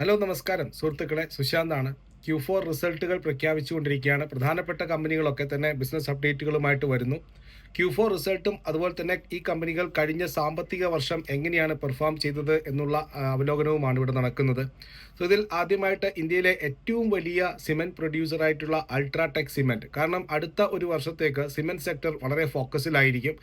Hello നമസ്കാരം. സുഹൃത്തുക്കളെ സുശാന്താണ്. Q four റിസൾട്ടുകൾ പ്രഖ്യാപിച്ചുകൊണ്ടിരിക്കുകയാണ്. പ്രധാനപ്പെട്ട കമ്പനികളൊക്കെ തന്നെ ബിസിനസ് അപ്ഡേറ്റുകളുമായിട്ട് വരുന്നു. ക്യൂ ഫോർ റിസൾട്ടും അതുപോലെ തന്നെ ഈ കമ്പനികൾ കഴിഞ്ഞ സാമ്പത്തിക വർഷം എങ്ങനെയാണ് പെർഫോം ചെയ്തത് എന്നുള്ള അവലോകനവുമാണ് ഇവിടെ നടക്കുന്നത്. സോ ഇതിൽ ആദ്യമായിട്ട് ഇന്ത്യയിലെ ഏറ്റവും വലിയ സിമെന്റ് പ്രൊഡ്യൂസറായിട്ടുള്ള അൾട്രാടെക് സിമെന്റ്. കാരണം അടുത്ത ഒരു വർഷത്തേക്ക് സിമെന്റ് സെക്ടർ വളരെ ഫോക്കസിലായിരിക്കും.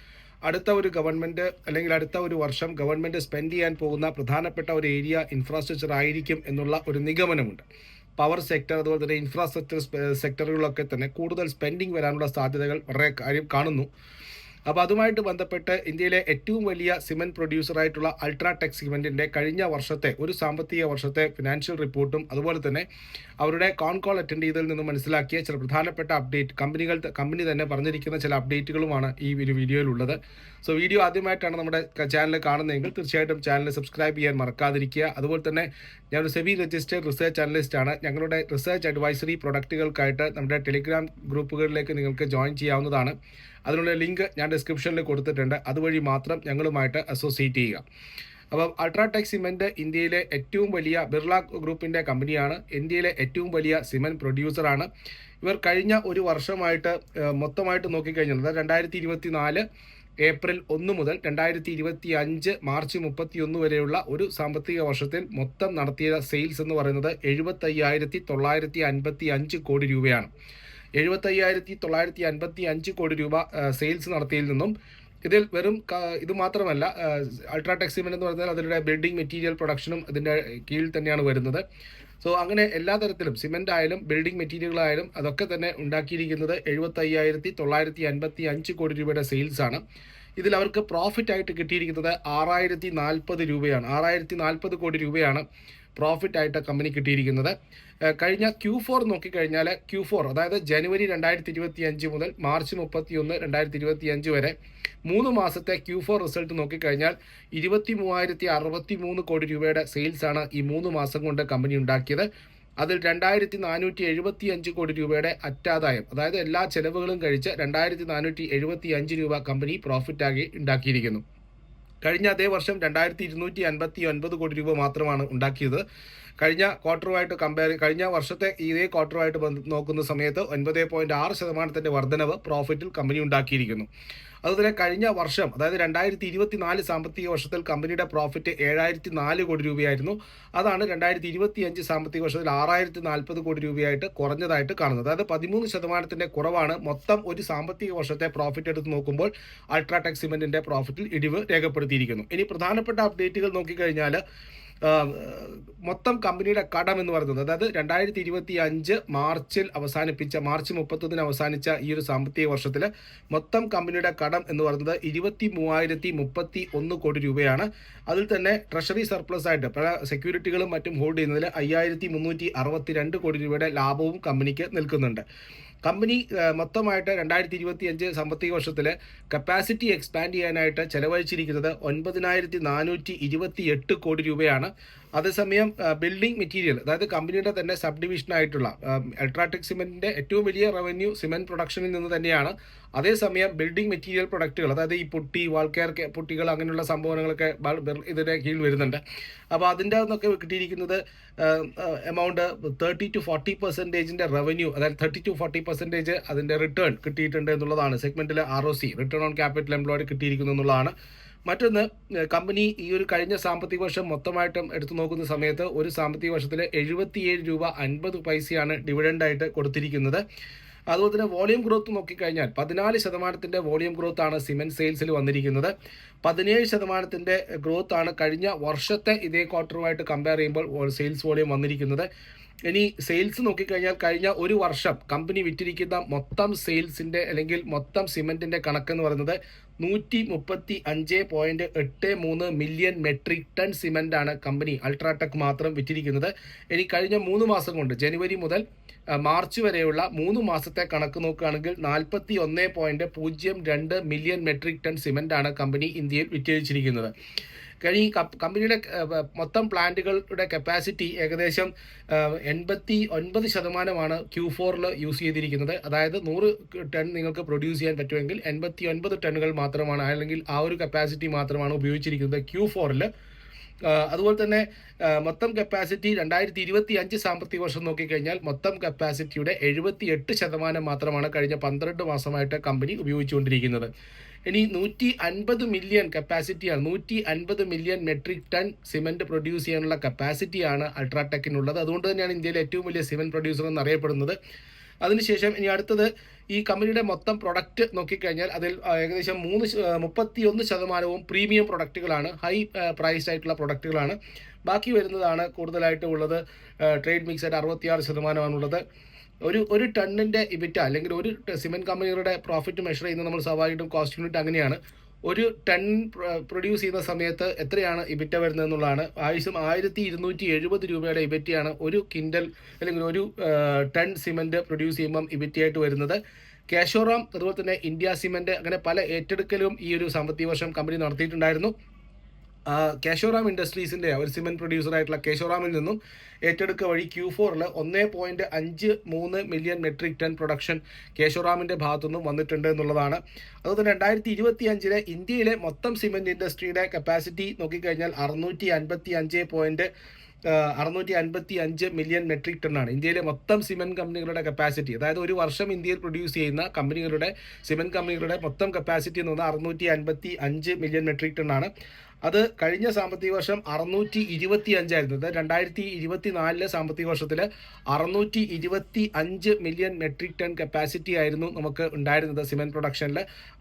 അടുത്ത ഒരു ഗവൺമെന്റ് അല്ലെങ്കിൽ അടുത്ത ഒരു വർഷം ഗവൺമെന്റ് സ്പെൻഡ് ചെയ്യാൻ പോകുന്ന പ്രധാനപ്പെട്ട ഒരു ഏരിയ ഇൻഫ്രാസ്ട്രക്ചർ ആയിരിക്കും എന്നുള്ള ഒരു നിഗമനമുണ്ട്. പവർ സെക്ടർ അതുപോലെ തന്നെ ഇൻഫ്രാസ്ട്രക്ചർ സെക്ടറുകളൊക്കെ തന്നെ കൂടുതൽ സ്പെൻഡിങ് വരാനുള്ള സാധ്യതകൾ വളരെ കാര്യം കാണുന്നു. അപ്പോൾ അതുമായിട്ട് ബന്ധപ്പെട്ട് ഇന്ത്യയിലെ ഏറ്റവും വലിയ സിമെന്റ് പ്രൊഡ്യൂസറായിട്ടുള്ള അൾട്രാടെക് സിമെന്റിന്റെ കഴിഞ്ഞ വർഷത്തെ ഒരു സാമ്പത്തിക വർഷത്തെ ഫിനാൻഷ്യൽ റിപ്പോർട്ടും അതുപോലെ തന്നെ അവരുടെ കോൺ കോൾ അറ്റൻഡ് ചെയ്തതിൽ നിന്ന് മനസ്സിലാക്കിയ ചില പ്രധാനപ്പെട്ട അപ്ഡേറ്റ് കമ്പനികൾ കമ്പനി തന്നെ പറഞ്ഞിരിക്കുന്ന ചില അപ്ഡേറ്റുകളുമാണ് ഈ ഒരു വീഡിയോയിലുള്ളത്. സോ വീഡിയോ ആദ്യമായിട്ടാണ് നമ്മുടെ ചാനൽ കാണുന്നതെങ്കിൽ തീർച്ചയായിട്ടും ചാനൽ സബ്സ്ക്രൈബ് ചെയ്യാൻ മറക്കാതിരിക്കുക. അതുപോലെ തന്നെ ഞാനൊരു സെബി രജിസ്റ്റേഡ് റിസർച്ച് അനലിസ്റ്റ് ആണ്. ഞങ്ങളുടെ റിസർച്ച് അഡ്വൈസറി പ്രൊഡക്റ്റുകൾക്കായിട്ട് നമ്മുടെ ടെലിഗ്രാം ഗ്രൂപ്പുകളിലേക്ക് നിങ്ങൾക്ക് ജോയിൻ ചെയ്യാവുന്നതാണ്. അതിനുള്ള ലിങ്ക് ഞാൻ ഡിസ്ക്രിപ്ഷനിൽ കൊടുത്തിട്ടുണ്ട്. അതുവഴി മാത്രം ഞങ്ങളുമായിട്ട് അസോസിയേറ്റ് ചെയ്യുക. അപ്പം അൾട്രാടെക് സിമെന്റ് ഇന്ത്യയിലെ ഏറ്റവും വലിയ ബിർള ഗ്രൂപ്പിന്റെ കമ്പനിയാണ്. ഇന്ത്യയിലെ ഏറ്റവും വലിയ സിമെന്റ് പ്രൊഡ്യൂസറാണ് ഇവർ കഴിഞ്ഞ ഒരു വർഷമായിട്ട് മൊത്തമായിട്ട് നോക്കിക്കഴിഞ്ഞാൽ അതായത് രണ്ടായിരത്തി ഇരുപത്തി നാല് ഏപ്രിൽ ഒന്ന് മുതൽ രണ്ടായിരത്തി ഇരുപത്തി അഞ്ച് മാർച്ച് മുപ്പത്തി ഒന്ന് വരെയുള്ള ഒരു സാമ്പത്തിക വർഷത്തിൽ മൊത്തം നടത്തിയ സെയിൽസ് എന്ന് പറയുന്നത് എഴുപത്തയ്യായിരത്തി തൊള്ളായിരത്തി അൻപത്തി അഞ്ച് കോടി രൂപയാണ്. എഴുപത്തയ്യായിരത്തി തൊള്ളായിരത്തി അൻപത്തി അഞ്ച് കോടി രൂപ സെയിൽസ് നടത്തിയതിൽ നിന്നും. ഇതിൽ വെറും ഇത് മാത്രമല്ല അൾട്രാടെക് സിമെന്റ് എന്ന് പറഞ്ഞാൽ അതിന്റെ ബിൽഡിംഗ് മെറ്റീരിയൽ പ്രൊഡക്ഷനും ഇതിന്റെ കീഴിൽ തന്നെയാണ് വരുന്നത്. സോ അങ്ങനെ എല്ലാ തരത്തിലും സിമെന്റ് ആയാലും ബിൽഡിംഗ് മെറ്റീരിയലുകളായാലും അതൊക്കെ തന്നെ ഉണ്ടാക്കിയിരിക്കുന്നത് എഴുപത്തയ്യായിരത്തി തൊള്ളായിരത്തി അൻപത്തി അഞ്ച് കോടി രൂപയുടെ സെയിൽസാണ് ഇതിൽ അവർക്ക് പ്രോഫിറ്റ് ആയിട്ട് കിട്ടിയിരിക്കുന്നത് ആറായിരത്തി നാൽപ്പത് രൂപയാണ്. ആറായിരത്തി നാൽപ്പത് കോടി രൂപയാണ്. പ്രോഫിറ്റ് ആയിട്ട് കമ്പനി കിട്ടിയിരിക്കുന്നത്. കഴിഞ്ഞ ക്യൂ ഫോർ നോക്കിക്കഴിഞ്ഞാൽ ക്യൂ ഫോർ അതായത് ജനുവരി രണ്ടായിരത്തി ഇരുപത്തി അഞ്ച് മുതൽ മാർച്ച് മുപ്പത്തി ഒന്ന് രണ്ടായിരത്തി ഇരുപത്തി അഞ്ച് വരെ മൂന്ന് മാസത്തെ ക്യൂ ഫോർ റിസൾട്ട് നോക്കിക്കഴിഞ്ഞാൽ ഇരുപത്തി മൂവായിരത്തി അറുപത്തി മൂന്ന് കോടി രൂപയുടെ സെയിൽസാണ് ഈ മൂന്ന് മാസം കൊണ്ട് കമ്പനി ഉണ്ടാക്കിയത്. അതിൽ രണ്ടായിരത്തി നാനൂറ്റി എഴുപത്തി അഞ്ച് കോടി രൂപയുടെ അറ്റാദായം അതായത് എല്ലാ ചെലവുകളും കഴിച്ച് രണ്ടായിരത്തി നാനൂറ്റി എഴുപത്തി അഞ്ച് രൂപ കമ്പനി പ്രോഫിറ്റ് ആക്കി ഉണ്ടാക്കിയിരിക്കുന്നു. കഴിഞ്ഞ അതേ വർഷം രണ്ടായിരത്തി ഇരുന്നൂറ്റി അൻപത്തി ഒൻപത് കോടി രൂപ മാത്രമാണ് ഉണ്ടാക്കിയത്. കഴിഞ്ഞ ക്വാർട്ടറുമായിട്ട് കമ്പയർ കഴിഞ്ഞ വർഷത്തെ ഇതേ ക്വാർട്ടറുമായിട്ട് നോക്കുന്ന സമയത്ത് ഒൻപത് പോയിന്റ് ആറ് ശതമാനത്തിന്റെ വർധനവ് പ്രോഫിറ്റിൽ കമ്പനി ഉണ്ടാക്കിയിരിക്കുന്നു. അതുപോലെ കഴിഞ്ഞ വർഷം അതായത് രണ്ടായിരത്തി ഇരുപത്തി നാല് സാമ്പത്തിക വർഷത്തിൽ കമ്പനിയുടെ പ്രോഫിറ്റ് ഏഴായിരത്തി നാല് കോടി രൂപയായിരുന്നു. അതാണ് രണ്ടായിരത്തി ഇരുപത്തി അഞ്ച് സാമ്പത്തിക വർഷത്തിൽ ആറായിരത്തി നാൽപ്പത് കോടി രൂപയായിട്ട് കുറഞ്ഞതായിട്ട് കാണുന്നത്. അതായത് പതിമൂന്ന് ശതമാനത്തിന്റെ കുറവാണ് മൊത്തം ഒരു സാമ്പത്തിക വർഷത്തെ പ്രോഫിറ്റ് എടുത്ത് നോക്കുമ്പോൾ അൾട്രാടെക് സിമെന്റിന്റെ പ്രോഫിറ്റിൽ ഇടിവ് രേഖപ്പെടുത്തിയിരിക്കുന്നു. ഇനി പ്രധാനപ്പെട്ട അപ്ഡേറ്റുകൾ നോക്കിക്കഴിഞ്ഞാൽ മൊത്തം കമ്പനിയുടെ കടം എന്ന് പറയുന്നത് അതായത് രണ്ടായിരത്തി ഇരുപത്തി അഞ്ച് മാർച്ചിൽ അവസാനിപ്പിച്ച മാർച്ച് മുപ്പത്തൊന്നിന് അവസാനിച്ച ഈ ഒരു സാമ്പത്തിക വർഷത്തിൽ മൊത്തം കമ്പനിയുടെ കടം എന്ന് പറയുന്നത് ഇരുപത്തി മൂവായിരത്തി മുപ്പത്തി ഒന്ന് കോടി രൂപയാണ്. അതിൽ തന്നെ ട്രഷറി സർപ്ലസ് ആയിട്ട് പല സെക്യൂരിറ്റികളും മറ്റും ഹോൾഡ് ചെയ്യുന്നതിൽ അയ്യായിരത്തി മുന്നൂറ്റി അറുപത്തി രണ്ട് കോടി രൂപയുടെ ലാഭവും കമ്പനിക്ക് നിൽക്കുന്നുണ്ട്. കമ്പനി മൊത്തമായിട്ട് രണ്ടായിരത്തി ഇരുപത്തി അഞ്ച് സാമ്പത്തിക വർഷത്തിൽ കപ്പാസിറ്റി എക്സ്പാൻഡ് ചെയ്യാനായിട്ട് ചെലവഴിച്ചിരിക്കുന്നത് ഒൻപതിനായിരത്തി നാനൂറ്റി ഇരുപത്തി എട്ട് കോടി രൂപയാണ്. അതേസമയം ബിൽഡിംഗ് മെറ്റീരിയൽ അതായത് കമ്പനിയുടെ തന്നെ സബ് ഡിവിഷനായിട്ടുള്ള അൾട്രാടെക് സിമെന്റിന്റെ ഏറ്റവും വലിയ റവന്യൂ സിമെന്റ് പ്രൊഡക്ഷനിൽ നിന്ന് തന്നെയാണ്. അതേസമയം ബിൽഡിംഗ് മെറ്റീരിയൽ പ്രൊഡക്റ്റുകൾ അതായത് ഈ പൊട്ടി വാൾക്കെയർ പൊട്ടികൾ അങ്ങനെയുള്ള സംഭവങ്ങളൊക്കെ ഇതിന്റെ കീഴിൽ വരുന്നുണ്ട്. അപ്പോൾ അതിന്റെ നിന്നൊക്കെ കിട്ടിയിരിക്കുന്നത് എമൗണ്ട് തേർട്ടി ടു ഫോർട്ടി പെർസെന്റേജിന്റെ റവന്യൂ അതായത് തേർട്ടി ടു ഫോർട്ടി പെർസെന്റേജ് അതിന്റെ റിട്ടേൺ കിട്ടിയിട്ടുണ്ട് എന്നുള്ളതാണ്. സെഗ്മെന്റിൽ R O C return on capital employed കിട്ടിയിരിക്കുന്നു എന്നുള്ളതാണ്. മറ്റൊന്ന് കമ്പനി ഈ ഒരു കഴിഞ്ഞ സാമ്പത്തിക വർഷം മൊത്തമായിട്ടും എടുത്തു നോക്കുന്ന സമയത്ത് ഒരു സാമ്പത്തിക വർഷത്തിൽ എഴുപത്തിയേഴ് രൂപ അൻപത് പൈസയാണ് ഡിവിഡൻഡായിട്ട് കൊടുത്തിരിക്കുന്നത്. അതുപോലെ തന്നെ വോളിയം ഗ്രോത്ത് നോക്കിക്കഴിഞ്ഞാൽ പതിനാല് ശതമാനത്തിന്റെ വോളിയം ഗ്രോത്ത് ആണ് സിമെന്റ് സെയിൽസിൽ വന്നിരിക്കുന്നത്. പതിനേഴ് ശതമാനത്തിന്റെ ഗ്രോത്ത് ആണ് കഴിഞ്ഞ വർഷത്തെ ഇതേ ക്വാർട്ടറുമായിട്ട് കമ്പയർ ചെയ്യുമ്പോൾ സെയിൽസ് വോളിയം വന്നിരിക്കുന്നത്. ഇനി സെയിൽസ് നോക്കിക്കഴിഞ്ഞാൽ കഴിഞ്ഞ ഒരു വർഷം കമ്പനി വിറ്റിരിക്കുന്ന മൊത്തം സെയിൽസിന്റെ അല്ലെങ്കിൽ മൊത്തം സിമെന്റിന്റെ കണക്കെന്ന് പറയുന്നത് നൂറ്റി മുപ്പത്തി അഞ്ച് പോയിന്റ് എട്ട് മൂന്ന് മില്യൺ മെട്രിക് ടൺ സിമെന്റ് ആണ് കമ്പനി അൾട്രാടെക് മാത്രം വിറ്റിരിക്കുന്നത്. ഇനി കഴിഞ്ഞ മൂന്ന് മാസം കൊണ്ട് ജനുവരി മുതൽ മാർച്ച് വരെയുള്ള മൂന്ന് മാസത്തെ കണക്ക് നോക്കുകയാണെങ്കിൽ നാൽപ്പത്തി ഒന്ന് പോയിന്റ് പൂജ്യം രണ്ട് മില്യൺ മെട്രിക് ടൺ സിമെന്റ് ആണ് കമ്പനി ഇന്ത്യയിൽ വിറ്റഴിച്ചിരിക്കുന്നത്. കഴിഞ്ഞ കമ്പനിയുടെ മൊത്തം പ്ലാന്റുകളുടെ കപ്പാസിറ്റി ഏകദേശം എൺപത്തി ഒൻപത് ശതമാനമാണ് ക്യൂ ഫോറിൽ യൂസ് ചെയ്തിരിക്കുന്നത്. അതായത് നൂറ് ടൺ നിങ്ങൾക്ക് പ്രൊഡ്യൂസ് ചെയ്യാൻ പറ്റുമെങ്കിൽ എൺപത്തി ഒൻപത് ടണ്ണുകൾ മാത്രമാണ് അല്ലെങ്കിൽ ആ ഒരു കപ്പാസിറ്റി മാത്രമാണ് ഉപയോഗിച്ചിരിക്കുന്നത് ക്യൂ ഫോറിൽ അതുപോലെ തന്നെ മൊത്തം കപ്പാസിറ്റി രണ്ടായിരത്തി ഇരുപത്തി അഞ്ച് സാമ്പത്തിക വർഷം നോക്കിക്കഴിഞ്ഞാൽ മൊത്തം കപ്പാസിറ്റിയുടെ എഴുപത്തി എട്ട് ശതമാനം മാത്രമാണ് കഴിഞ്ഞ പന്ത്രണ്ട് മാസമായിട്ട് കമ്പനി ഉപയോഗിച്ചുകൊണ്ടിരിക്കുന്നത്. ഇനി നൂറ്റി അൻപത് മില്യൺ കപ്പാസിറ്റിയാണ് നൂറ്റി അൻപത് million metric ton cement produce ചെയ്യാനുള്ള കപ്പാസിറ്റിയാണ് അൾട്രാടെക്കിനുള്ളത് അതുകൊണ്ട് തന്നെയാണ് ഇന്ത്യയിലെ ഏറ്റവും വലിയ സിമെന്റ് പ്രൊഡ്യൂസർ എന്നറിയപ്പെടുന്നത് അതിനുശേഷം ഇനി അടുത്തത് ഈ കമ്പനിയുടെ മൊത്തം പ്രൊഡക്റ്റ് നോക്കിക്കഴിഞ്ഞാൽ അതിൽ ഏകദേശം മൂന്ന് മുപ്പത്തി ഒന്ന് ശതമാനവും പ്രീമിയം പ്രൊഡക്റ്റുകളാണ് ഹൈ പ്രൈസ് ആയിട്ടുള്ള പ്രൊഡക്റ്റുകളാണ് ബാക്കി വരുന്നതാണ് കൂടുതലായിട്ട് ഉള്ളത് ട്രേഡ് മിക്സ് ആയിട്ട് അറുപത്തിയാറ് ശതമാനമാണുള്ളത്. ഒരു ഒരു ടണ്ണിന്റെ ഇബിറ്റ അല്ലെങ്കിൽ ഒരു സിമെന്റ് കമ്പനികളുടെ പ്രോഫിറ്റ് മെഷർ ചെയ്യുന്നത് നമ്മൾ സ്വാഭാവികമായിട്ടും കോസ്റ്റ് യൂണിറ്റ് അങ്ങനെയാണ്. ഒരു ടൺ പ്രൊഡ്യൂസ് ചെയ്യുന്ന സമയത്ത് എത്രയാണ് ഇബിറ്റ വരുന്നത് എന്നുള്ളതാണ്. ആവശ്യം ആയിരത്തി ഇരുന്നൂറ്റി എഴുപത് രൂപയുടെ ഇബിറ്റയാണ് ഒരു കിൻഡൽ അല്ലെങ്കിൽ ഒരു ടൺ സിമെന്റ് പ്രൊഡ്യൂസ് ചെയ്യുമ്പം ഇബിറ്റയായിട്ട് വരുന്നത്. കാഷോറാം അതുപോലെ തന്നെ ഇന്ത്യ സിമെന്റ് അങ്ങനെ പല ഏറ്റെടുക്കലും ഈ ഒരു സാമ്പത്തിക വർഷം കമ്പനി നടത്തിയിട്ടുണ്ടായിരുന്നു. ആ, കേശവറാം ഇൻഡസ്ട്രീസിന്റെ ഒരു സിമെന്റ് പ്രൊഡ്യൂസറായിട്ടുള്ള കേശോറാമിൽ നിന്നും ഏറ്റെടുക്കുക വഴി ക്യൂ ഫോറിൽ ഒന്നേ പോയിന്റ് അഞ്ച് മൂന്ന് മില്യൺ മെട്രിക് ടൺ പ്രൊഡക്ഷൻ കേശവറാമിന്റെ ഭാഗത്തുനിന്നും വന്നിട്ടുണ്ട് എന്നുള്ളതാണ്. അതുപോലെ രണ്ടായിരത്തി ഇരുപത്തി അഞ്ചിലെ ഇന്ത്യയിലെ മൊത്തം സിമെന്റ് ഇൻഡസ്ട്രിയുടെ കപ്പാസിറ്റി നോക്കിക്കഴിഞ്ഞാൽ അറുന്നൂറ്റി അൻപത്തി അഞ്ച് പോയിന്റ് അറുന്നൂറ്റി അൻപത്തി അഞ്ച് മില്യൺ മെട്രിക് ടണ്ണാണ് ഇന്ത്യയിലെ മൊത്തം സിമെന്റ് കമ്പനികളുടെ കപ്പാസിറ്റി അതായത് ഒരു വർഷം ഇന്ത്യയിൽ പ്രൊഡ്യൂസ് ചെയ്യുന്ന കമ്പനികളുടെ സിമെന്റ് കമ്പനികളുടെ മൊത്തം കപ്പാസിറ്റി എന്ന് പറഞ്ഞാൽ അറുന്നൂറ്റി അൻപത്തി അഞ്ച് മില്യൺ മെട്രിക് ടണ്ണാണ് അത് കഴിഞ്ഞ സാമ്പത്തിക വർഷം അറുന്നൂറ്റി ഇരുപത്തി അഞ്ചായിരുന്നു അത് രണ്ടായിരത്തി ഇരുപത്തി നാലിലെ സാമ്പത്തിക വർഷത്തിൽ അറുന്നൂറ്റി ഇരുപത്തി അഞ്ച് മില്യൺ മെട്രിക് ടൺ കപ്പാസിറ്റി ആയിരുന്നു നമുക്ക് ഉണ്ടായിരുന്നത് സിമെന്റ് പ്രൊഡക്ഷനിൽ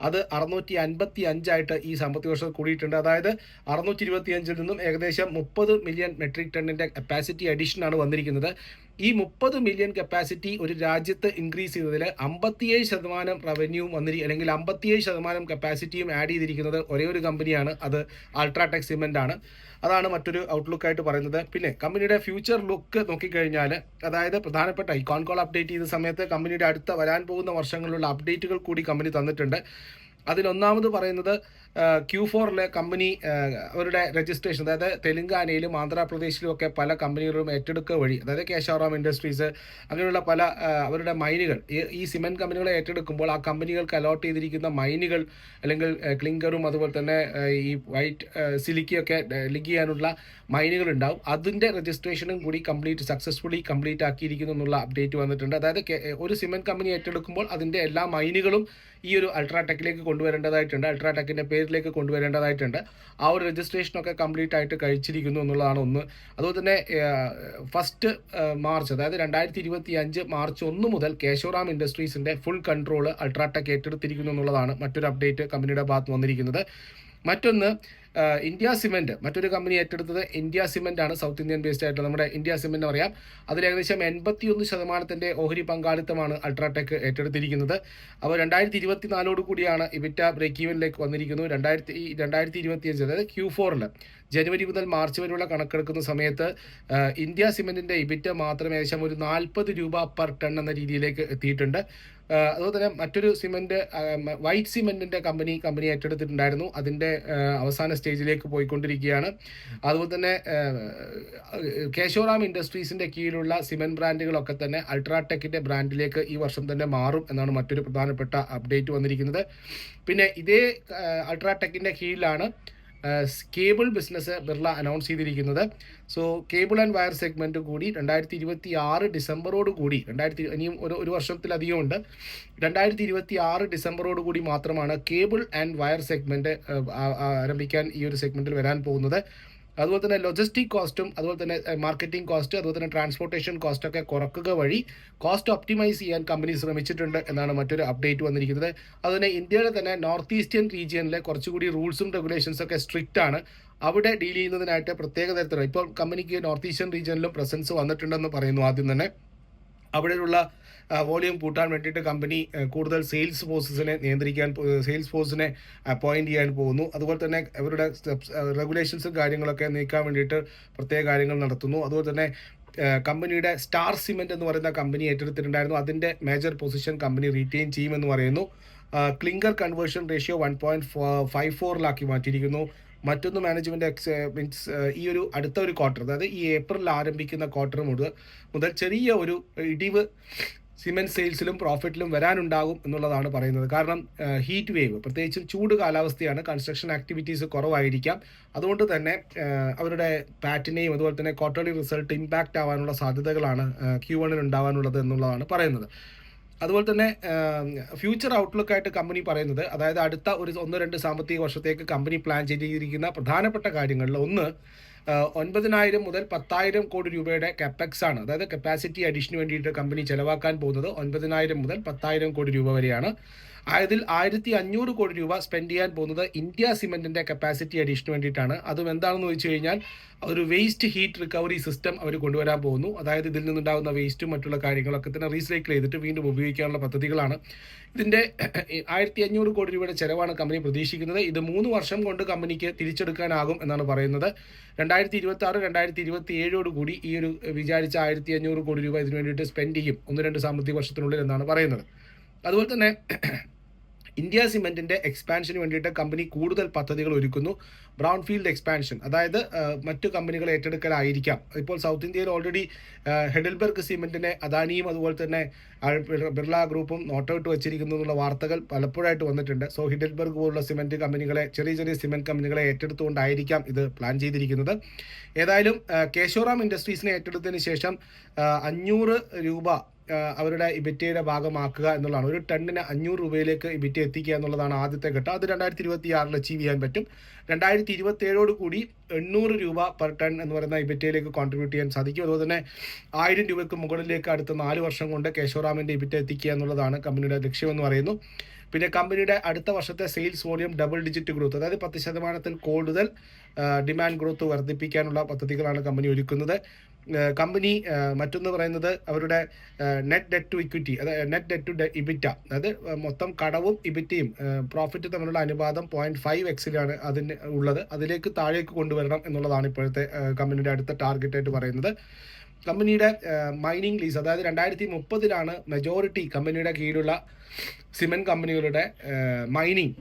അത് അറുന്നൂറ്റി അൻപത്തി അഞ്ചായിട്ട് ഈ സാമ്പത്തിക വർഷം കൂടിയിട്ടുണ്ട്. അതായത് അറുന്നൂറ്റി ഇരുപത്തി അഞ്ചിൽ നിന്നും ഏകദേശം മുപ്പത് മില്യൺ മെട്രിക് ടണ്ണിന്റെ കപ്പാസിറ്റി അഡീഷനാണ് വന്നിരിക്കുന്നത്. ഈ മുപ്പത് മില്യൺ കപ്പാസിറ്റി ഒരു രാജ്യത്ത് ഇൻക്രീസ് ചെയ്തതിൽ അമ്പത്തിയേഴ് ശതമാനം റവന്യൂ വന്നിരി അല്ലെങ്കിൽ അമ്പത്തിയേഴ് ശതമാനം കപ്പാസിറ്റിയും ആഡ് ചെയ്തിരിക്കുന്നത് ഒരേ ഒരു കമ്പനിയാണ് അത് അൾട്രാടെക് സിമെന്റ് ആണ്. അതാണ് മറ്റൊരു ഔട്ട്ലുക്ക് ആയിട്ട് പറയുന്നത്. പിന്നെ കമ്പനിയുടെ ഫ്യൂച്ചർ ലുക്ക് നോക്കിക്കഴിഞ്ഞാൽ അതായത് പ്രധാനപ്പെട്ട ഈ കോൺകോൾ അപ്ഡേറ്റ് ചെയ്ത സമയത്ത് കമ്പനിയുടെ അടുത്ത വരാൻ പോകുന്ന വർഷങ്ങളിലുള്ള അപ്ഡേറ്റുകൾ കൂടി കമ്പനി തന്നിട്ടുണ്ട്. അതിലൊന്നാമത് പറയുന്നത് ക്യൂ ഫോറിലെ കമ്പനി അവരുടെ രജിസ്ട്രേഷൻ അതായത് തെലുങ്കാനയിലും ആന്ധ്രാപ്രദേശിലും ഒക്കെ പല കമ്പനികളും ഏറ്റെടുക്കുക വഴി അതായത് കേശവറാം ഇൻഡസ്ട്രീസ് അങ്ങനെയുള്ള പല അവരുടെ മൈനുകൾ ഈ- സിമെന്റ് കമ്പനികളെ ഏറ്റെടുക്കുമ്പോൾ ആ കമ്പനികൾക്ക് അലോട്ട് ചെയ്തിരിക്കുന്ന മൈനുകൾ അല്ലെങ്കിൽ ക്ലിങ്കറും അതുപോലെ തന്നെ ഈ വൈറ്റ് സിലിക്കിയൊക്കെ ലിങ്ക് ചെയ്യാനുള്ള മൈനുകൾ ഉണ്ടാവും. അതിന്റെ രജിസ്ട്രേഷനും കൂടി കംപ്ലീറ്റ് സക്സസ്ഫുള്ളി കംപ്ലീറ്റ് ആക്കിയിരിക്കുന്നു എന്നുള്ള അപ്ഡേറ്റ് വന്നിട്ടുണ്ട്. അതായത് ഒരു സിമെന്റ് കമ്പനി ഏറ്റെടുക്കുമ്പോൾ അതിന്റെ എല്ലാ മൈനുകളും ഈ ഒരു അൾട്രാടെക്കിലേക്ക് കൊണ്ടുവരേണ്ടതായിട്ടുണ്ട്. അൾട്രാടെക്കിന്റെ പേരിലേക്ക് കൊണ്ടുവരേണ്ടതായിട്ടുണ്ട്. ആ ഒരു രജിസ്ട്രേഷനൊക്കെ കംപ്ലീറ്റ് ആയിട്ട് കഴിച്ചിരിക്കുന്നു എന്നുള്ളതാണ് ഒന്ന്. അതുപോലെ തന്നെ ഫസ്റ്റ് മാർച്ച് അതായത് രണ്ടായിരത്തി ഇരുപത്തി അഞ്ച് മാർച്ച് ഒന്ന് മുതൽ കേശവറാം ഇൻഡസ്ട്രീസിന്റെ ഫുൾ കൺട്രോൾ അൾട്രാടെക് ഏറ്റെടുത്തിരിക്കുന്നു എന്നുള്ളതാണ് മറ്റൊരു അപ്ഡേറ്റ് കമ്പനിയുടെ ഭാഗത്ത് വന്നിരിക്കുന്നത്. മറ്റൊന്ന് ഇന്ത്യ സിമെന്റ് മറ്റൊരു കമ്പനി ഏറ്റെടുത്തത് ഇന്ത്യ സിമെന്റ് ആണ് സൗത്ത് ഇന്ത്യൻ ബേസ്ഡ് ആയിട്ടുള്ള നമ്മുടെ ഇന്ത്യ സിമെന്റ് പറയാം. അതിൽ ഏകദേശം എൺപത്തി ഒന്ന് ശതമാനത്തിന്റെ ഓഹരി പങ്കാളിത്തമാണ് അൾട്രാടെക് ഏറ്റെടുത്തിരിക്കുന്നത്. അപ്പോൾ രണ്ടായിരത്തി ഇരുപത്തി നാലോട് കൂടിയാണ് ഇവിറ്റ ബ്രേക്ക് ഈവനിലേക്ക് വന്നിരിക്കുന്നു രണ്ടായിരത്തി രണ്ടായിരത്തി ഇരുപത്തി അഞ്ച് അതായത് ക്യൂ ഫോറിൽ ജനുവരി മുതൽ മാർച്ച് വരെയുള്ള കണക്കെടുക്കുന്ന സമയത്ത് ഇന്ത്യ സിമെന്റിന്റെ ഇബിറ്റ മാത്രം ഏകദേശം ഒരു നാൽപ്പത് രൂപ പെർ ടൺ എന്ന രീതിയിലേക്ക് എത്തിയിട്ടുണ്ട്. അതുപോലെ തന്നെ മറ്റൊരു സിമെന്റ് വൈറ്റ് സിമെന്റിന്റെ കമ്പനി കമ്പനി ഏറ്റെടുത്തിട്ടുണ്ടായിരുന്നു. അതിന്റെ അവസാന സ്റ്റേജിലേക്ക് പോയിക്കൊണ്ടിരിക്കുകയാണ്. അതുപോലെ തന്നെ കേശോറാം കേശവറാം ഇൻഡസ്ട്രീസിന്റെ കീഴിലുള്ള സിമെന്റ് ബ്രാൻഡുകളൊക്കെ തന്നെ അൾട്രാടെക്കിന്റെ ബ്രാൻഡിലേക്ക് ഈ വർഷം തന്നെ മാറും എന്നാണ് മറ്റൊരു പ്രധാനപ്പെട്ട അപ്ഡേറ്റ് വന്നിരിക്കുന്നത്. പിന്നെ ഇതേ അൾട്രാടെക്കിന്റെ കീഴിലാണ് കേബിൾ ബിസിനസ് ബിർള അനൗൺസ് ചെയ്തിരിക്കുന്നത്. So cable and wire segment കൂടി രണ്ടായിരത്തി ഇരുപത്തി ആറ് ഡിസംബറോട് കൂടി രണ്ടായിരത്തി ഇനിയും ഒരു ഒരു വർഷത്തിലധികം ഉണ്ട്. രണ്ടായിരത്തി ഇരുപത്തി ആറ് ഡിസംബറോട് കൂടി മാത്രമാണ് കേബിൾ ആൻഡ് വയർ സെഗ്മെന്റ് ആരംഭിക്കാൻ ഈ ഒരു സെഗ്മെന്റിൽ വരാൻ പോകുന്നത്. അതുപോലെ തന്നെ ലോജിസ്റ്റിക് കോസ്റ്റും അതുപോലെ തന്നെ മാർക്കറ്റിംഗ് കോസ്റ്റ് അതുപോലെ തന്നെ ട്രാൻസ്പോർട്ടേഷൻ കോസ്റ്റ് ഒക്കെ കുറക്കുക വഴി കോസ്റ്റ് ഒപ്റ്റിമൈസ് ചെയ്യാൻ കമ്പനി ശ്രമിച്ചിട്ടുണ്ട് എന്നാണ് മറ്റൊരു അപ്ഡേറ്റ് വന്നിരിക്കുന്നത്. അതുപോലെ ഇന്ത്യയുടെ തന്നെ നോർത്ത് ഈസ്റ്റേൺ റീജിയനിലെ കുറച്ചുകൂടി റൂൾസും റെഗുലേഷൻസ് ഒക്കെ സ്ട്രിക്റ്റ് ആണ്. അവിടെ ഡീൽ ചെയ്യുന്നതിനായിട്ട് പ്രത്യേക തരത്തിലുള്ള ഇപ്പോൾ കമ്പനിക്ക് നോർത്ത് ഈസ്റ്റേൺ റീജിയനിലും പ്രസൻസ് വന്നിട്ടുണ്ടെന്ന് പറയുന്നു ആദ്യം തന്നെ. അവിടെയുള്ള വോളിയം കൂട്ടാൻ വേണ്ടിയിട്ട് കമ്പനി കൂടുതൽ സെയിൽസ് ഫോഴ്സസിനെ നിയന്ത്രിക്കാൻ സെയിൽസ് ഫോഴ്സിനെ അപ്പോയിന്റ് ചെയ്യാൻ പോകുന്നു. അതുപോലെ തന്നെ അവരുടെ റെഗുലേഷൻസും കാര്യങ്ങളൊക്കെ നീക്കാൻ വേണ്ടിയിട്ട് പ്രത്യേക കാര്യങ്ങൾ നടത്തുന്നു. അതുപോലെ തന്നെ കമ്പനിയുടെ സ്റ്റാർ സിമെന്റ് എന്ന് പറയുന്ന കമ്പനി ഏറ്റെടുത്തിട്ടുണ്ടായിരുന്നു. അതിന്റെ മേജർ പൊസിഷൻ കമ്പനി റീറ്റെയിൻ ചെയ്യുമെന്ന് പറയുന്നു. Clinker conversion ratio one point five ഫോറിലാക്കി മാറ്റിയിരിക്കുന്നു. മറ്റൊന്ന് മാനേജ്മെന്റ് എക്സ് മീൻസ് ഈ ഒരു അടുത്ത ഒരു ക്വാർട്ടർ അതായത് ഈ ഏപ്രിൽ ആരംഭിക്കുന്ന ക്വാർട്ടർ മുതൽ മുതൽ ചെറിയ ഒരു ഇടിവ് സിമെന്റ് സെയിൽസിലും പ്രോഫിറ്റിലും വരാനുണ്ടാകും എന്നുള്ളതാണ് പറയുന്നത്. കാരണം ഹീറ്റ് വേവ് പ്രത്യേകിച്ചും ചൂട് കാലാവസ്ഥയാണ്. കൺസ്ട്രക്ഷൻ ആക്ടിവിറ്റീസ് കുറവായിരിക്കാം. അതുകൊണ്ട് തന്നെ അവരുടെ പാറ്റിനെയും അതുപോലെ തന്നെ ക്വാർട്ടർലി റിസൾട്ട് ഇമ്പാക്റ്റ് ആവാനുള്ള സാധ്യതകളാണ് ക്യൂ വണ്ണിൽ ഉണ്ടാവാനുള്ളത് എന്നുള്ളതാണ് പറയുന്നത്. അതുപോലെ തന്നെ ഫ്യൂച്ചർ ഔട്ട്ലുക്കായിട്ട് കമ്പനി പറയുന്നത് അതായത് അടുത്ത ഒരു ഒന്ന് രണ്ട് സാമ്പത്തിക വർഷത്തേക്ക് കമ്പനി പ്ലാൻ ചെയ്തിരിക്കുന്ന പ്രധാനപ്പെട്ട കാര്യങ്ങളിൽ ഒന്ന് ഒൻപതിനായിരം മുതൽ പത്തായിരം കോടി രൂപയുടെ കെപ്പക്സ് ആണ്. അതായത് കപ്പാസിറ്റി അഡീഷന് വേണ്ടിയിട്ട് കമ്പനി ചെലവാക്കാൻ പോകുന്നത് ഒൻപതിനായിരം മുതൽ പത്തായിരം കോടി രൂപ വരെയാണ്. ആയതിൽ ആയിരത്തി അഞ്ഞൂറ് കോടി രൂപ സ്പെൻഡ് ചെയ്യാൻ പോകുന്നത് ഇന്ത്യ സിമെന്റിന്റെ കപ്പാസിറ്റി അഡീഷന് വേണ്ടിയിട്ടാണ്. അതും എന്താണെന്ന് വെച്ച് കഴിഞ്ഞാൽ ഒരു വേസ്റ്റ് ഹീറ്റ് റിക്കവറി സിസ്റ്റം അവർ കൊണ്ടുവരാൻ പോകുന്നു. അതായത് ഇതിൽ നിന്നുണ്ടാകുന്ന വേസ്റ്റും മറ്റുള്ള കാര്യങ്ങളൊക്കെ തന്നെ റീസൈക്കിൾ ചെയ്തിട്ട് വീണ്ടും ഉപയോഗിക്കാനുള്ള പദ്ധതികളാണ്. ഇതിന്റെ ആയിരത്തി അഞ്ഞൂറ് കോടി രൂപയുടെ ചെലവാണ് കമ്പനി പ്രതീക്ഷിക്കുന്നത്. ഇത് മൂന്ന് വർഷം കൊണ്ട് കമ്പനിക്ക് തിരിച്ചെടുക്കാനാകും എന്നാണ് പറയുന്നത്. രണ്ടായിരത്തി ഇരുപത്തി ആറ് രണ്ടായിരത്തി ഇരുപത്തി ഏഴോട് കൂടി ഈ ഒരു വിചാരിച്ച ആയിരത്തി അഞ്ഞൂറ് കോടി രൂപ ഇതിനു വേണ്ടിയിട്ട് സ്പെൻഡ് ചെയ്യും. ഒന്ന് രണ്ട് സാമ്പത്തിക വർഷത്തിനുള്ളിൽ എന്നാണ് പറയുന്നത്. അതുപോലെ തന്നെ ഇന്ത്യ സിമെന്റിന്റെ എക്സ്പാൻഷന് വേണ്ടിയിട്ട് കമ്പനി കൂടുതൽ പദ്ധതികൾ ഒരുക്കുന്നു. ബ്രൗൺ ഫീൽഡ് എക്സ്പാൻഷൻ അതായത് മറ്റു കമ്പനികൾ ഏറ്റെടുക്കലായിരിക്കാം. ഇപ്പോൾ സൗത്ത് ഇന്ത്യയിൽ ഓൾറെഡി ഹെഡിൽബർഗ് സിമെന്റിനെ അദാനിയും അതുപോലെ തന്നെ ബിർള ഗ്രൂപ്പും നോട്ടൗട്ട് വെച്ചിരിക്കുന്നു എന്നുള്ള വാർത്തകൾ പലപ്പോഴായിട്ട് വന്നിട്ടുണ്ട്. സോ ഹിഡൽബർഗ് പോലുള്ള സിമെന്റ് കമ്പനികളെ ചെറിയ ചെറിയ സിമെന്റ് കമ്പനികളെ ഏറ്റെടുത്തുകൊണ്ടായിരിക്കാം ഇത് പ്ലാൻ ചെയ്തിരിക്കുന്നത്. ഏതായാലും കേശോറാം ഇൻഡസ്ട്രീസിനെ ഏറ്റെടുത്തതിന് ശേഷം അഞ്ഞൂറ് രൂപ അവരുടെ ഇബിറ്റയുടെ ഭാഗമാക്കുക എന്നുള്ളതാണ്. ഒരു ടണ്ണിന് അഞ്ഞൂറ് രൂപയിലേക്ക് ഇബിറ്റ എത്തിക്കുക എന്നുള്ളതാണ് ആദ്യത്തെ ഘട്ടം. അത് രണ്ടായിരത്തി ഇരുപത്തി ആറിൽ അച്ചീവ് ചെയ്യാൻ പറ്റും. രണ്ടായിരത്തി ഇരുപത്തി ഏഴോട് കൂടി എണ്ണൂറ് രൂപ പെർ ടൺ എന്ന് പറയുന്ന ഇബിറ്റയിലേക്ക് കോൺട്രിബ്യൂട്ട് ചെയ്യാൻ സാധിക്കും. അതുപോലെ തന്നെ ആയിരം രൂപയ്ക്ക് മുകളിലേക്ക് അടുത്ത നാല് വർഷം കൊണ്ട് കേശവറാമിന്റെ ഇബിറ്റ എത്തിക്കുക എന്നുള്ളതാണ് കമ്പനിയുടെ ലക്ഷ്യമെന്ന് പറയുന്നു. പിന്നെ കമ്പനിയുടെ അടുത്ത വർഷത്തെ sales volume double digit growth അതായത് പത്ത് ശതമാനത്തിൽ കൂടുതൽ ഡിമാൻഡ് ഗ്രോത്ത് വർദ്ധിപ്പിക്കാനുള്ള പദ്ധതികളാണ് കമ്പനി ഒരുക്കുന്നത്. കമ്പനി മറ്റൊന്ന് പറയുന്നത് അവരുടെ നെറ്റ് ഡെറ്റ് ടു ഇക്വിറ്റി അതായത് നെറ്റ് ഡെറ്റ് ടു ഇബിറ്റ അതായത് മൊത്തം കടവും ഇബിറ്റയും പ്രോഫിറ്റ് തമ്മിലുള്ള അനുപാതം പോയിന്റ് ഫൈവ് എക്സിലാണ് അതിന് ഉള്ളത്. അതിലേക്ക് താഴേക്ക് കൊണ്ടുവരണം എന്നുള്ളതാണ് ഇപ്പോഴത്തെ കമ്പനിയുടെ അടുത്ത ടാർഗറ്റായിട്ട് പറയുന്നത്. കമ്പനിയുടെ മൈനിങ് ലീസ് അതായത് രണ്ടായിരത്തി മുപ്പതിലാണ് മെജോറിറ്റി കമ്പനിയുടെ കീഴിലുള്ള സിമെന്റ് കമ്പനികളുടെ മൈനിങ്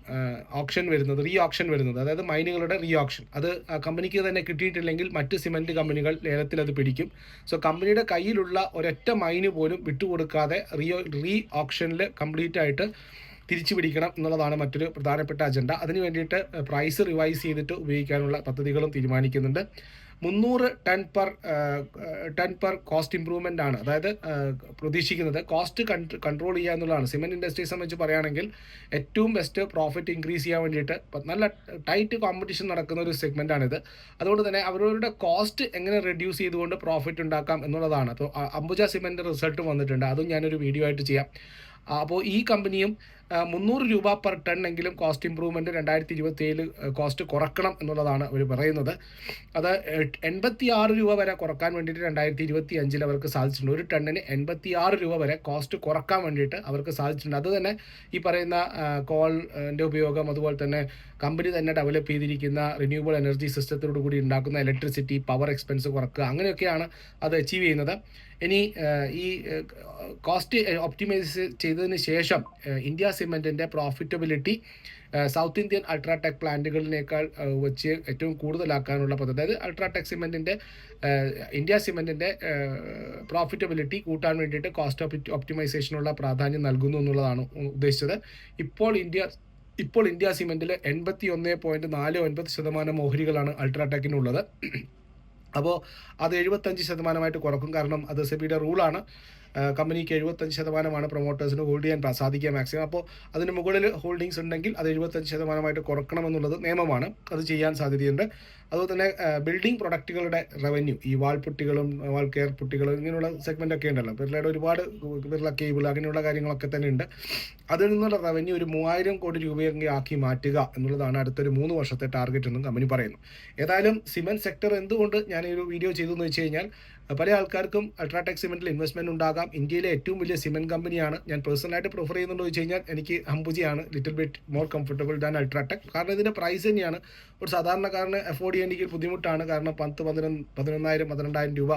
ഓപ്ഷൻ വരുന്നത് റീ ഓപ്ഷൻ വരുന്നത്. അതായത് മൈനുകളുടെ റീ ഓപ്ഷൻ അത് കമ്പനിക്ക് തന്നെ കിട്ടിയിട്ടില്ലെങ്കിൽ മറ്റ് സിമെന്റ് കമ്പനികൾ ലേലത്തിൽ അത് പിടിക്കും. സോ കമ്പനിയുടെ കയ്യിലുള്ള ഒരൊറ്റ മൈന് പോലും വിട്ടുകൊടുക്കാതെ റീ റീ ഓപ്ഷനിൽ കംപ്ലീറ്റ് ആയിട്ട് തിരിച്ചു പിടിക്കണം എന്നുള്ളതാണ് മറ്റൊരു പ്രധാനപ്പെട്ട അജണ്ട അതിന് വേണ്ടിയിട്ട് പ്രൈസ് റിവൈസ് ചെയ്തിട്ട് ഉപയോഗിക്കാനുള്ള പദ്ധതികളും തീരുമാനിക്കുന്നുണ്ട്. മുന്നൂറ് ton per ton per cost improvement ആണ്. അതായത് പ്രതീക്ഷിക്കുന്നത് കോസ്റ്റ് കൺട്രോൾ ചെയ്യുക എന്നുള്ളതാണ്. സിമെന്റ് ഇൻഡസ്ട്രിയെ സംബന്ധിച്ച് പറയുകയാണെങ്കിൽ ഏറ്റവും ബെസ്റ്റ് പ്രോഫിറ്റ് ഇൻക്രീസ് ചെയ്യാൻ വേണ്ടിയിട്ട് നല്ല ടൈറ്റ് കോമ്പറ്റീഷൻ നടക്കുന്ന ഒരു സെഗ്മെന്റാണിത് അതുകൊണ്ട് തന്നെ അവരവരുടെ കോസ്റ്റ് എങ്ങനെ റെഡ്യൂസ് ചെയ്തുകൊണ്ട് പ്രോഫിറ്റ് ഉണ്ടാക്കാം എന്നുള്ളതാണ്. അപ്പോൾ അംബുജ സിമെന്റ് റിസൾട്ട് വന്നിട്ടുണ്ട്. അതും ഞാനൊരു വീഡിയോ ആയിട്ട് ചെയ്യാം. അപ്പോൾ ഈ കമ്പനിയും മുന്നൂറ് രൂപ പെർ ടൺ എങ്കിലും കോസ്റ്റ് ഇമ്പ്രൂവ്മെന്റ് രണ്ടായിരത്തി ഇരുപത്തി ഏഴിൽ കോസ്റ്റ് കുറക്കണം എന്നുള്ളതാണ് അവർ പറയുന്നത്. അത് എൺപത്തി ആറ് രൂപ വരെ കുറയ്ക്കാൻ വേണ്ടിയിട്ട് രണ്ടായിരത്തി ഇരുപത്തി അഞ്ചിൽ അവർക്ക് സാധിച്ചിട്ടുണ്ട്. ഒരു ടണ്ണിന് എൺപത്തി ആറ് രൂപ വരെ കോസ്റ്റ് കുറയ്ക്കാൻ വേണ്ടിയിട്ട് അവർക്ക് സാധിച്ചിട്ടുണ്ട്. അതുതന്നെ ഈ പറയുന്ന കോളിന്റെ ഉപയോഗം അതുപോലെ തന്നെ കമ്പനി തന്നെ ഡെവലപ്പ് ചെയ്തിരിക്കുന്ന റിന്യൂവബിൾ എനർജി സിസ്റ്റത്തോടു കൂടി ഉണ്ടാക്കുന്ന ഇലക്ട്രിസിറ്റി പവർ എക്സ്പെൻസ് കുറക്കുക അങ്ങനെയൊക്കെയാണ് അത് അച്ചീവ് ചെയ്യുന്നത്. ഇനി ഈ കോസ്റ്റ് ഒപ്റ്റിമൈസ് ചെയ്തതിന് ശേഷം ഇന്ത്യ സിമെന്റിന്റെ പ്രോഫിറ്റബിലിറ്റി സൗത്ത് ഇന്ത്യൻ അൾട്രാടെക് പ്ലാന്റുകളിനേക്കാൾ വെച്ച് ഏറ്റവും കൂടുതലാക്കാനുള്ള പദ്ധതി. അതായത് അൾട്രാടെക് സിമെന്റിന്റെ ഇന്ത്യ സിമെന്റിന്റെ പ്രോഫിറ്റബിലിറ്റി കൂട്ടാൻ വേണ്ടിയിട്ട് കോസ്റ്റ് ഓഫ് ഒപ്റ്റിമൈസേഷനുള്ള പ്രാധാന്യം നൽകുന്നു എന്നുള്ളതാണ് ഉദ്ദേശിച്ചത്. ഇപ്പോൾ ഇന്ത്യ ഇപ്പോൾ ഇന്ത്യ സിമെന്റിൽ എൺപത്തി ഒന്ന് പോയിന്റ് നാല് ഒൻപത് ശതമാനം ഓഹരികളാണ് അൾട്രാടെക്കിനുള്ളത് അപ്പോൾ അത് എഴുപത്തഞ്ച് ശതമാനമായിട്ട് കുറക്കും. കാരണം അത് സെബിയുടെ റൂളാണ് കമ്പനിക്ക് എഴുപത്തഞ്ച് ശതമാനമാണ് പ്രൊമോട്ടേഴ്സിന് ഹോൾഡ് ചെയ്യാൻ സാധിക്കുക മാക്സിമം അപ്പോൾ അതിന് മുകളിൽ ഹോൾഡിങ്സ് ഉണ്ടെങ്കിൽ അത് എഴുപത്തഞ്ച് ശതമാനമായിട്ട് കുറക്കണമെന്നുള്ളത് നിയമമാണ്. അത് ചെയ്യാൻ സാധ്യതയുണ്ട്. അതുപോലെ തന്നെ ബിൽഡിംഗ് പ്രൊഡക്റ്റുകളുടെ റവന്യൂ ഈ വാൾ പുട്ടികളും വാൾ കെയർ പുട്ടികളും ഇങ്ങനെയുള്ള സെഗ്മെന്റ് ഒക്കെ ഉണ്ടല്ലോ. ബിർളയുടെ ഒരുപാട് ബിർള കേബിൾ അങ്ങനെയുള്ള കാര്യങ്ങളൊക്കെ തന്നെ ഉണ്ട്. അതിൽ നിന്നുള്ള റവന്യൂ ഒരു മൂവായിരം കോടി രൂപയെങ്കിൽ ആക്കി മാറ്റുക എന്നുള്ളതാണ് അടുത്തൊരു മൂന്ന് വർഷത്തെ ടാർഗറ്റ് എന്നും കമ്പനി പറയുന്നു. ഏതായാലും സിമെന്റ് സെക്ടർ എന്തുകൊണ്ട് ഞാൻ ഈ ഒരു വീഡിയോ ചെയ്തു എന്ന് വെച്ച് കഴിഞ്ഞാൽ പല ആൾക്കാർക്കും അൾട്രാടെക് സിമെന്റിൽ ഇൻവെസ്റ്റ്മെന്റ് ഉണ്ടാകാം. ഇന്ത്യയിലെ ഏറ്റവും വലിയ സിമെന്റ് കമ്പനിയാണ് ഞാൻ പേഴ്സണലായിട്ട് പ്രിഫർ ചെയ്യുന്നുണ്ടോ ചോദിച്ചു കഴിഞ്ഞാൽ എനിക്ക് അംബുജിയാണ്. Little bit more comfortable than UltraTech. കാരണം ഇതിന്റെ പ്രൈസ് തന്നെയാണ്. ഒരു സാധാരണക്കാരന് അഫോർഡ് ചെയ്യാൻ എനിക്ക് ബുദ്ധിമുട്ടാണ്. കാരണം പത്ത് പതിനൊന്ന് പതിനൊന്നായിരം പന്ത്രണ്ടായിരം രൂപ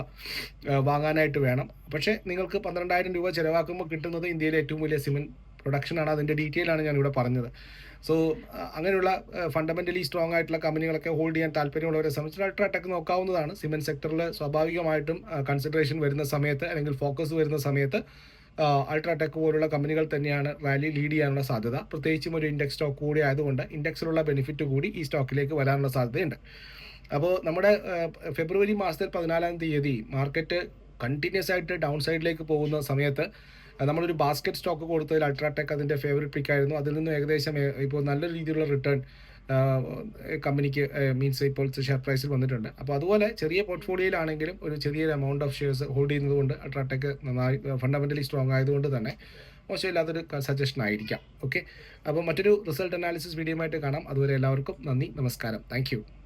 വാങ്ങാനായിട്ട് വേണം. പക്ഷേ നിങ്ങൾക്ക് പന്ത്രണ്ടായിരം രൂപ ചിലവാക്കുമ്പോൾ കിട്ടുന്നത് ഇന്ത്യയിലെ ഏറ്റവും വലിയ സിമെന്റ് പ്രൊഡക്ഷനാണ് അതിന്റെ ഞാൻ ഇവിടെ പറഞ്ഞത്. സോ അങ്ങനെയുള്ള ഫണ്ടമെന്റലി സ്ട്രോങ് ആയിട്ടുള്ള കമ്പനികളൊക്കെ ഹോൾഡ് ചെയ്യാൻ താല്പര്യമുള്ളവരെ സംബന്ധിച്ച് അൾട്രാടെക് നോക്കാവുന്നതാണ്. സിമെന്റ് സെക്ടറിൽ സ്വാഭാവികമായിട്ടും കൺസിഡറേഷൻ വരുന്ന സമയത്ത് അല്ലെങ്കിൽ ഫോക്കസ് വരുന്ന സമയത്ത് അൾട്രാടെക് പോലുള്ള കമ്പനികൾ തന്നെയാണ് റാലി ലീഡ് ചെയ്യാനുള്ള സാധ്യത. പ്രത്യേകിച്ചും ഒരു ഇൻഡെക്സ് സ്റ്റോക്ക് കൂടി ആയതുകൊണ്ട് ഇൻഡെക്സിലുള്ള ബെനിഫിറ്റ് കൂടി ഈ സ്റ്റോക്കിലേക്ക് വരാനുള്ള സാധ്യതയുണ്ട്. അപ്പോൾ നമ്മുടെ ഫെബ്രുവരി മാസത്തിൽ പതിനാലാം തീയതി മാർക്കറ്റ് കണ്ടിന്യൂസ് ആയിട്ട് ഡൗൺ സൈഡിലേക്ക് പോകുന്ന സമയത്ത് നമ്മളൊരു ബാസ്ക്കറ്റ് സ്റ്റോക്ക് കൊടുത്തതിൽ അൾട്രാടെക് അതിന്റെ ഫേവറേറ്റ് പിക്ക് ആയിരുന്നു. അതിൽ നിന്നും ഏകദേശം ഇപ്പോൾ നല്ല രീതിയിലുള്ള റിട്ടേൺ കമ്പനിക്ക് മീൻസ് ഇപ്പോഴത്തെ ഷെയർ പ്രൈസിൽ വന്നിട്ടുണ്ട്. അപ്പോൾ അതുപോലെ ചെറിയ പോർട്ട്ഫോളിയോയിലാണെങ്കിലും ഒരു ചെറിയൊരു എമൗണ്ട് ഓഫ് ഷെയർസ് ഹോൾഡ് ചെയ്യുന്നത് കൊണ്ട് അൾട്രാടെക് നന്നായി ഫണ്ടമെന്റലി സ്ട്രോങ് ആയതുകൊണ്ട് തന്നെ മോശമില്ലാത്തൊരു സജഷൻ ആയിരിക്കാം. ഓക്കെ അപ്പോൾ മറ്റൊരു റിസൾട്ട് അനാലിസിസ് വീഡിയോ ആയിട്ട് കാണാം. അതുവരെ എല്ലാവർക്കും നന്ദി നമസ്കാരം. താങ്ക്